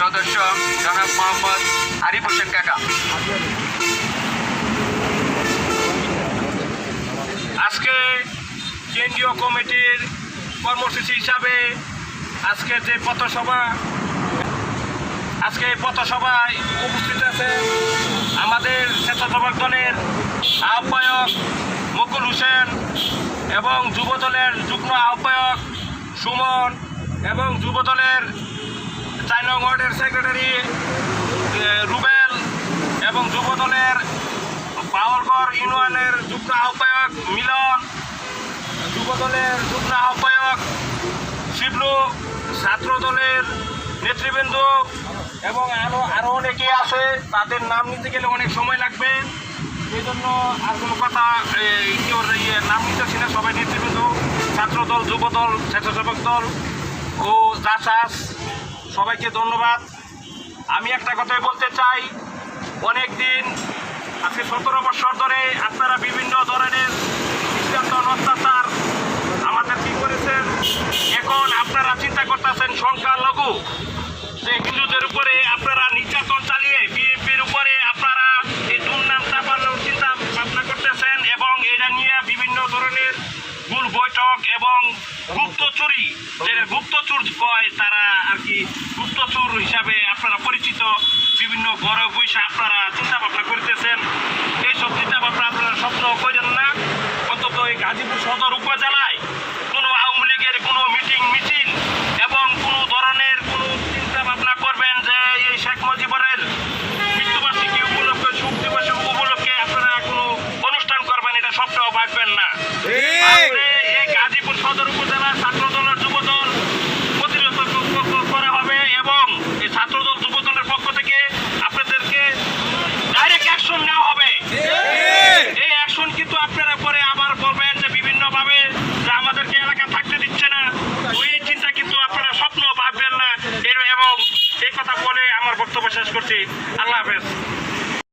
সদস্য জনাব মোহাম্মদ আরিফ হোসেন কাকা। আজকে কেন্দ্রীয় কমিটির কর্মসূচি হিসাবে আজকে যে পথসভা, আজকে এই পথসভায় উপস্থিত আছে আমাদের স্বেচ্ছাসেবক দলের আহ্বায়ক মুকুল হোসেন এবং যুব দলের যুগ্ম আহ্বায়ক সুমন এবং যুব দলের চার নং ওয়ার্ডের সেক্রেটারি রুবেল এবং যুব দলের পাওয়ারগড় ইউনিয়নের যুগ্ম আহ্বায়ক মিলন যুব দলের যুগ্ম আহ্বায়ক শিবলু ছাত্র দলের নেতৃবৃন্দ এবং আরও আরও অনেকে আছে, তাদের নাম নিতে গেলে অনেক সময় লাগবে। এই জন্য আর কোনো কথা ইয়ে নাম নিতেছি না, সবাই নেতৃবৃন্দ ছাত্র দল যুব দল স্বেচ্ছাসেবক দল ও চাষাস সবাইকে ধন্যবাদ। আমি একটা কথাই বলতে চাই অনেক দিন আজকে সতেরো বছর ধরে আপনারা বিভিন্ন ধরনের নির্যাতন অত্যাচার আমাদের কি করেছেন। এখন আপনারা চিন্তা করতেছেন সংখ্যালঘু, যে হিন্দুদের উপরে আপনারা নির্যাতন চালিয়ে বিএনপির উপরে আপনারা এই দুর্নাম চাপানোর চিন্তা ভাবনা করতেছেন এবং এটা নিয়ে বিভিন্ন ধরনের ভুল বৈঠক এবং গুপ্তচুরি, যেটা গুপ্তচুর কয় তারা আর কি গুপ্তচুর হিসাবে আপনারা পরিচিত, বিভিন্ন বড় বৈশা আপনারা চিন্তা ভাবনা করতেছেন। এইসব চিন্তা ভাবনা আপনারা স্বপ্ন করেন না। অন্তত এই গাজীপুর সদর উপজেলায় কোনো আওয়ামী লীগের কোনো মিটিং, মিছিল এবং কোনো ধরনের কোনো চিন্তা ভাবনা করবেন যে এই শেখ মুজিবুরের মৃত্যুবার্ষিকী উপলক্ষে শোক দিবস উপলক্ষে আপনারা কোনো অনুষ্ঠান করবেন, এটা স্বপ্নও ভাববেন না আজকে এই গাজীপুর সদর উপজেলা ছাত্র দলের যুব দল প্রতিরোধ ক- ক- করা হবে এবং এই ছাত্র দল যুব দলের পক্ষ থেকে আপনাদেরকে ডাইরেক্ট অ্যাকশন নেওয়া হবে এই অ্যাকশন কিন্তু আপনারা পরে আবার বলবেন যে বিভিন্ন ভাবে যে আমাদেরকে এলাকা থাকতে দিচ্ছে না ওই চিন্তা কিন্তু আপনারা স্বপ্ন ভাববেন না এর- এবং এই কথা বলে আমার বক্তব্য শেষ করছি। আল্লাহ হাফেজ।